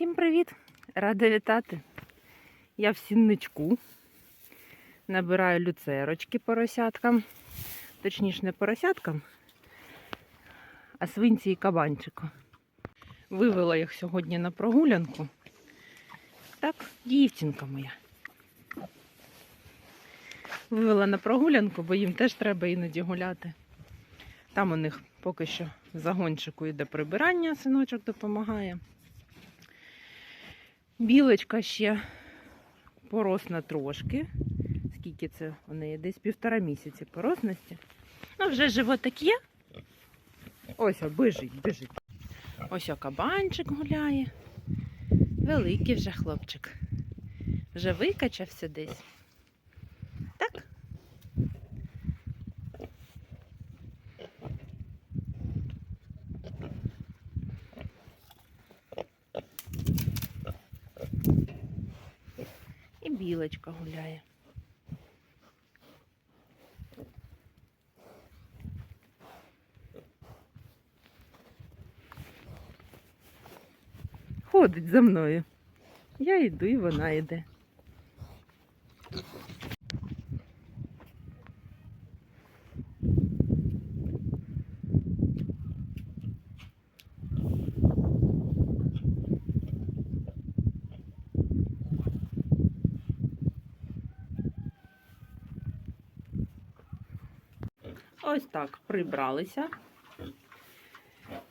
Всім привіт! Рада вітати. Я в сінничку. Набираю люцерочки поросяткам. Точніше, не поросяткам, а свинці і кабанчику. Вивела їх сьогодні на прогулянку. Так, дівчинка моя. Вивела на прогулянку, бо їм теж треба іноді гуляти. Там у них поки що в загончику йде прибирання, синочок допомагає. Білочка ще поросна трошки. Скільки це у неї? Десь півтора місяці поросності. Ну, вже животик є. Ось, бежить, біжить. Ось кабанчик гуляє. Великий вже хлопчик. Вже викачався десь. Білочка гуляє. Ходить за мною. Я йду і вона йде. Ось так прибралися.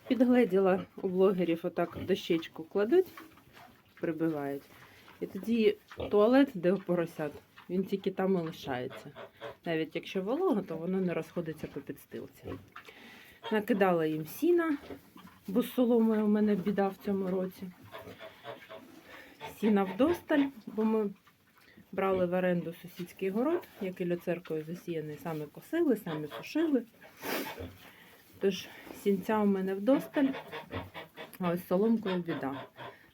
Підгледіла у блогерів, отак дощечку кладуть, прибивають. І тоді туалет, де у поросят, він тільки там і лишається. Навіть якщо волого, то воно не розходиться по підстилці. Накидала їм сіна, бо з соломою у мене біда в цьому році. Сіна вдосталь, бо ми брали в оренду сусідський город, який люцеркою засіяний, самі косили, самі сушили. Тож сінця у мене вдосталь, а ось соломкою біда.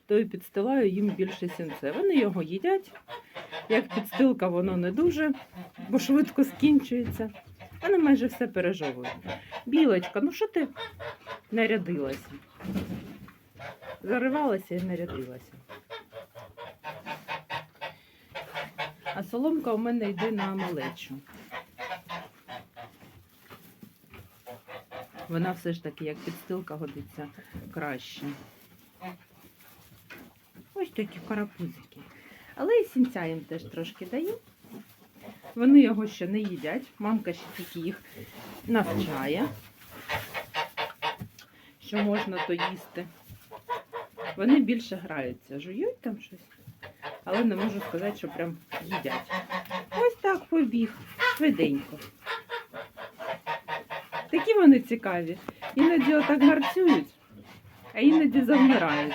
То і підстилаю їм більше сінце. Вони його їдять. Як підстилка, воно не дуже, бо швидко скінчується. Вони майже все пережовують. Білочка, ну що ти нарядилася? Заривалася і нарядилася. А соломка у мене йде на малечу. Вона все ж таки, як підстилка, годиться краще. Ось такі карапузики. Але і сінця їм теж трошки даю. Вони його ще не їдять. Мамка ще тільки їх навчає, що можна то їсти. Вони більше граються, жують там щось, але не можу сказати, що прям їдять. Ось так побіг, швиденько. Такі вони цікаві. Іноді отак гарцюють, а іноді завмирають.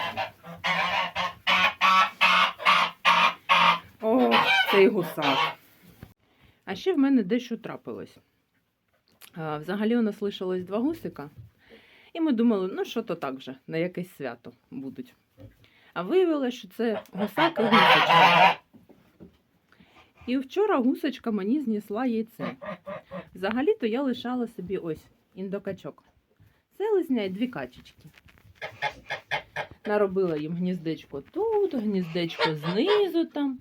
О, цей гусак. А ще в мене дещо трапилось. Взагалі у нас лишилось два гусика, і ми думали, ну що то так же, на якесь свято будуть. А виявилося, що це гусак і гусочка. І вчора гусочка мені знесла яйце. Взагалі-то я лишала собі ось індокачок. Селезня і дві качечки. Наробила їм гніздечко тут, гніздечко знизу там,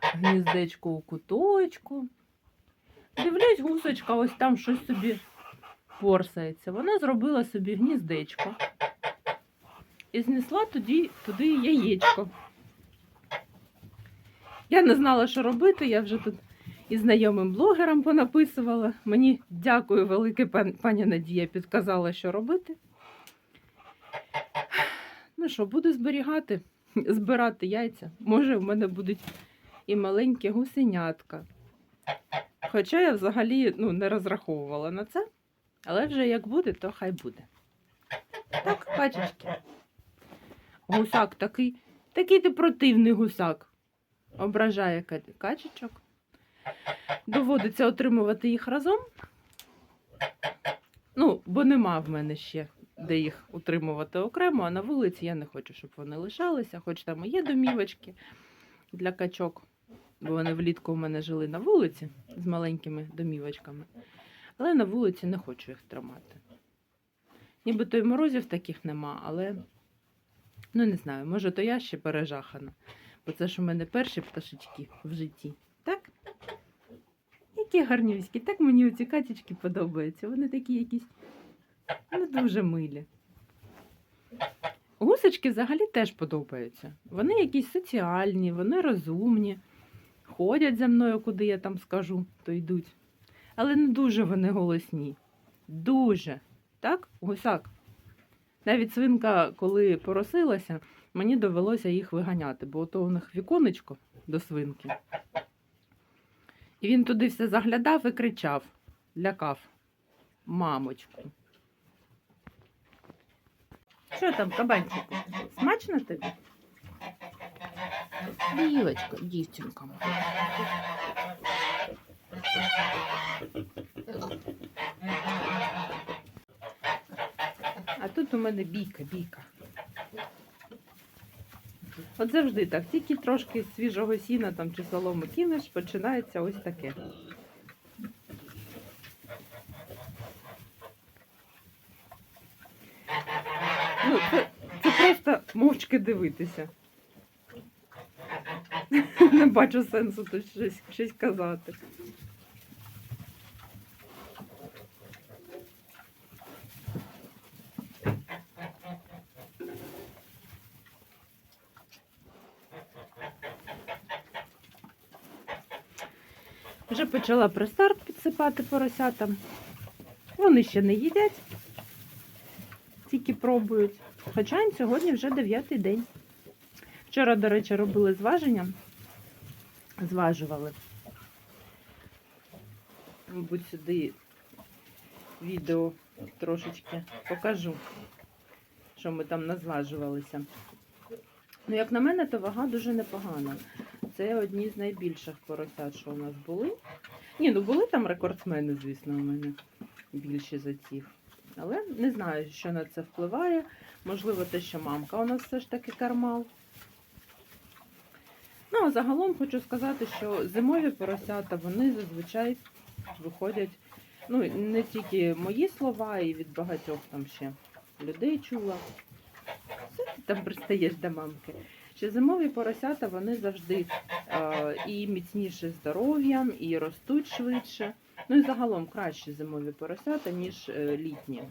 гніздечко у куточку. Дивлюсь, гусочка ось там щось собі порсається. Вона зробила собі гніздечко і знесла туди, туди яєчко. Я не знала, що робити, я вже тут і знайомим блогерам понаписувала. Мені дякую велике, пан- пані Надія підказала, що робити. Ну що, буду зберігати, збирати яйця. Може, в мене будуть і маленькі гусенятка. Хоча я взагалі ну, не розраховувала на це, але вже як буде, то хай буде. Так, качечки. Гусак такий, такий ти противний гусак. Ображає качечок. Доводиться отримувати їх разом. Ну, бо нема в мене ще де їх утримувати окремо, а на вулиці я не хочу, щоб вони лишалися, хоч там і є домівочки для качок, бо вони влітку у мене жили на вулиці з маленькими домівочками. Але на вулиці не хочу їх тримати. Нібито й морозів таких нема, але Ну, не знаю, може, то я ще пережахана. Бо це ж у мене перші пташечки в житті. Так? Які гарнюські, так мені оці катічки подобаються. Вони такі якісь ну, дуже милі. Гусочки взагалі теж подобаються. Вони якісь соціальні, вони розумні, ходять за мною, куди я там скажу, то йдуть. Але не дуже вони голосні. Дуже. Так, гусак? Навіть свинка, коли поросилася, мені довелося їх виганяти, бо то у них віконечко до свинки. І він туди все заглядав і кричав, лякав мамочку. Що там, кабанчику? Смачно тобі? Білочка, дівчинка. моя. А тут у мене бійка, бійка. От завжди так, тільки трошки свіжого сіна там чи соломи кинеш, починається ось таке. Ну, це, це просто мовчки дивитися. Не бачу сенсу тут щось, щось казати. Вже почала пристарт підсипати поросятам. Вони ще не їдять, тільки пробують. Хоча їм сьогодні вже дев'ятий день. Вчора, до речі, робили зваження. Зважували. Мабуть, сюди відео трошечки покажу, що ми там назважувалися. Ну, як на мене, то вага дуже непогана. Це одні з найбільших поросят, що у нас були. Ні, ну були там рекордсмени, звісно, у мене більші за цих. Але не знаю, що на це впливає. Можливо, те, що мамка у нас все ж таки кармал. Ну, а загалом хочу сказати, що зимові поросята, вони зазвичай виходять, ну, не тільки мої слова, і від багатьох там ще людей чула. Що ти там пристаєш до мамки? Що зимові поросята вони завжди е, і міцніше здоров'ям, і ростуть швидше. Ну і загалом кращі зимові поросята, ніж е, літні.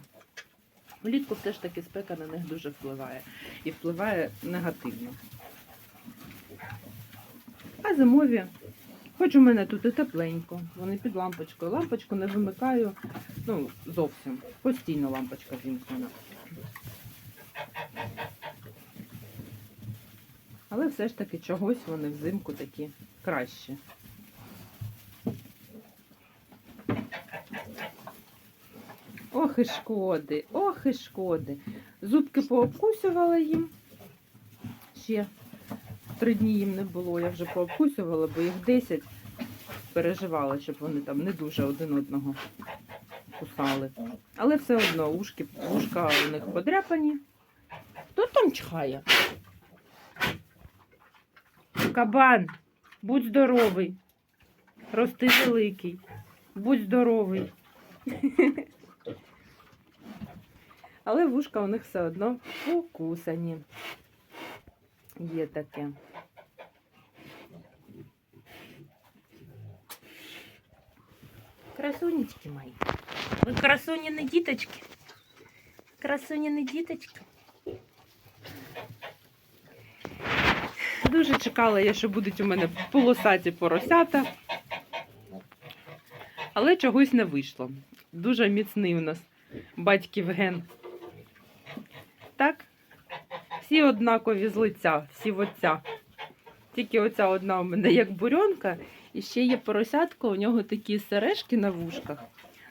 Влітку все ж таки спека на них дуже впливає і впливає негативно. А зимові, хоч у мене тут і тепленько, вони під лампочкою. Лампочку не вимикаю, ну, зовсім. Постійно лампочка вімкнена. Але все ж таки чогось вони взимку такі кращі. Ох і шкоди, ох і шкоди. Зубки пообкусювала їм. Ще три дні їм не було. Я вже пообкусювала, бо їх 10 переживала, щоб вони там не дуже один одного кусали. Але все одно ушки, ушка у них подряпані. Хто там чхає? Кабан, будь здоровий. Рости великий. Будь здоровий. Але вушка у них все одно покусані. Є таке. Красунечки мої. Ви красуніни діточки. Красуніни діточки. Дуже чекала я, що будуть у мене полосаті поросята. Але чогось не вийшло. Дуже міцний у нас батьків ген. Так? Всі однакові з лиця, всі в отця. Тільки оця одна у мене як бурьонка, і ще є поросятко, у нього такі сережки на вушках.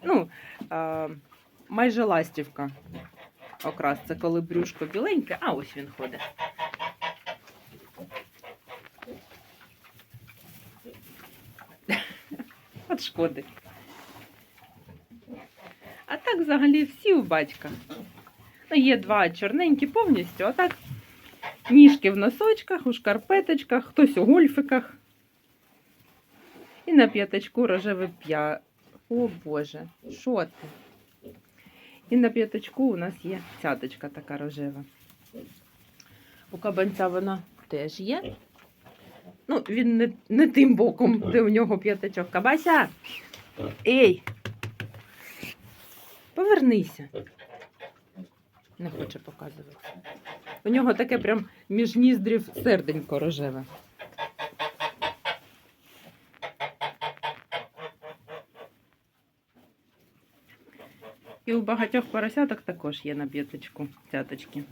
Ну, а, майже ластівка. Окрас це коли брюшко біленьке, а ось він ходить. От шкоди. А так взагалі всі у батька. Ну, є два чорненькі повністю, а так ніжки в носочках, у шкарпеточках, хтось у гольфиках. І на п'ятачку рожевий п'я. О Боже, що ти? І на п'ятачку у нас є цяточка така рожева. У кабанця вона теж є. Ну, він не, не тим боком, де у нього п'ятачок. Кабася! Ей! Повернися. Не хоче показувати. У нього таке прям між ніздрів серденько рожеве. І у багатьох поросяток також є на п'яточку цяточки.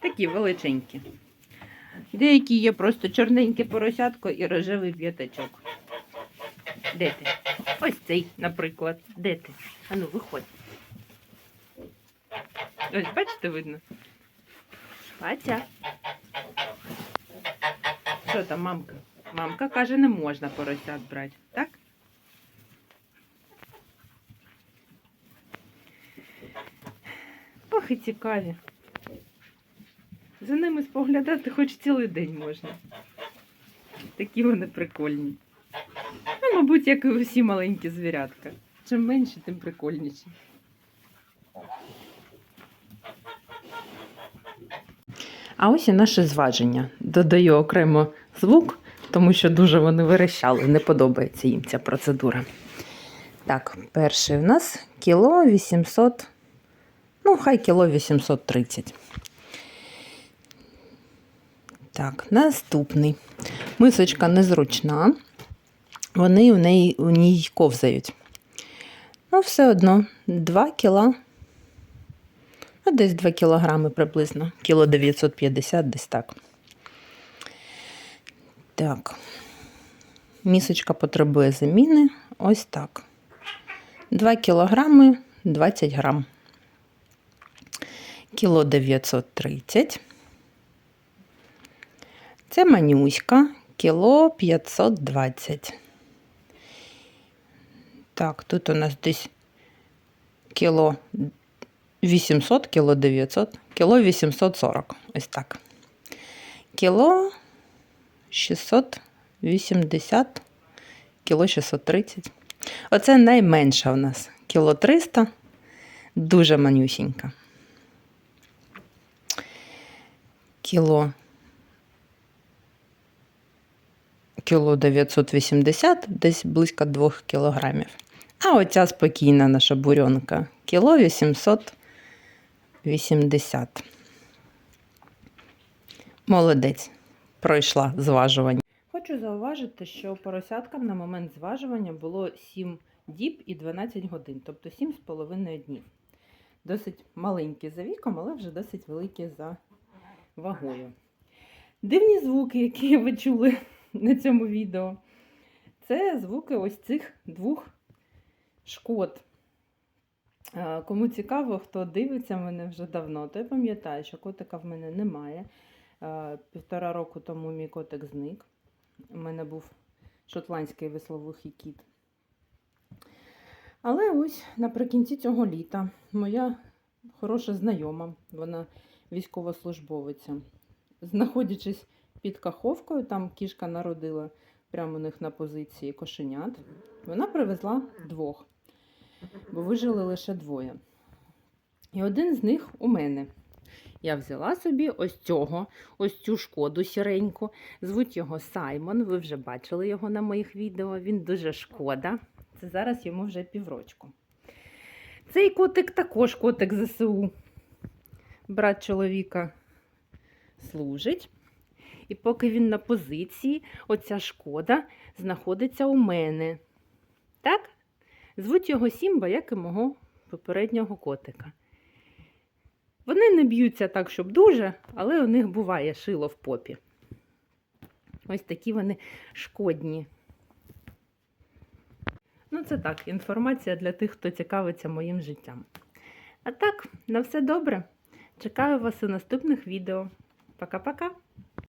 Такі величенькі. Деякі є просто чорненьке поросятко і рожевий п'ятачок. Де ти? Ось цей, наприклад. Де ти? Ану, виходь. Ось, бачите, видно? Патя. Що там, мамка? Мамка каже, не можна поросят брати, так? Ох, цікаві. Споглядати хоч цілий день можна. Такі вони прикольні. Ну, мабуть, як і усі маленькі звірятка. Чим менше, тим прикольніші. А ось і наше зваження. Додаю окремо звук, тому що дуже вони верещали, не подобається їм ця процедура. Так, перший в нас кіло 800, ну, хай кіло 830. Так, наступний. Мисочка незручна. Вони у неї у ній ковзають. Ну, все одно 2 кіла. Ну, десь 2 кілограми приблизно. Кіло 950, десь так. Так. Місочка потребує заміни. Ось так. 2 кілограми 20 грам. Кіло 930. Це манюська, кіло 520. Так, тут у нас десь кіло 800, кіло 900, кіло 840. Ось так. Кіло 680, кіло 630. Оце найменша у нас. Кіло 300, дуже манюсінька. Кіло кіло 980, десь близько 2 кілограмів. А оця спокійна наша бурьонка кіло 880. Молодець, пройшла зважування. Хочу зауважити, що поросяткам на момент зважування було 7 діб і 12 годин, тобто 7,5 днів. Досить маленькі за віком, але вже досить великі за вагою. Дивні звуки, які ви чули на цьому відео. Це звуки ось цих двох шкод. Кому цікаво, хто дивиться мене вже давно, той пам'ятає, що котика в мене немає. Півтора року тому мій котик зник. У мене був шотландський висловухий кіт. Але ось наприкінці цього літа моя хороша знайома, вона військовослужбовиця, знаходячись під каховкою, там кішка народила прямо у них на позиції кошенят. Вона привезла двох, бо вижили лише двоє. І один з них у мене. Я взяла собі ось цього, ось цю шкоду сіреньку. Звуть його Саймон. Ви вже бачили його на моїх відео. Він дуже шкода. Це зараз йому вже піврочку. Цей котик також котик ЗСУ. Брат чоловіка служить. І поки він на позиції, оця шкода знаходиться у мене. Так? Звуть його Сімба, як і мого попереднього котика. Вони не б'ються так, щоб дуже, але у них буває шило в попі. Ось такі вони шкодні. Ну, це так, інформація для тих, хто цікавиться моїм життям. А так, на все добре. Чекаю вас у наступних відео. Пока-пока!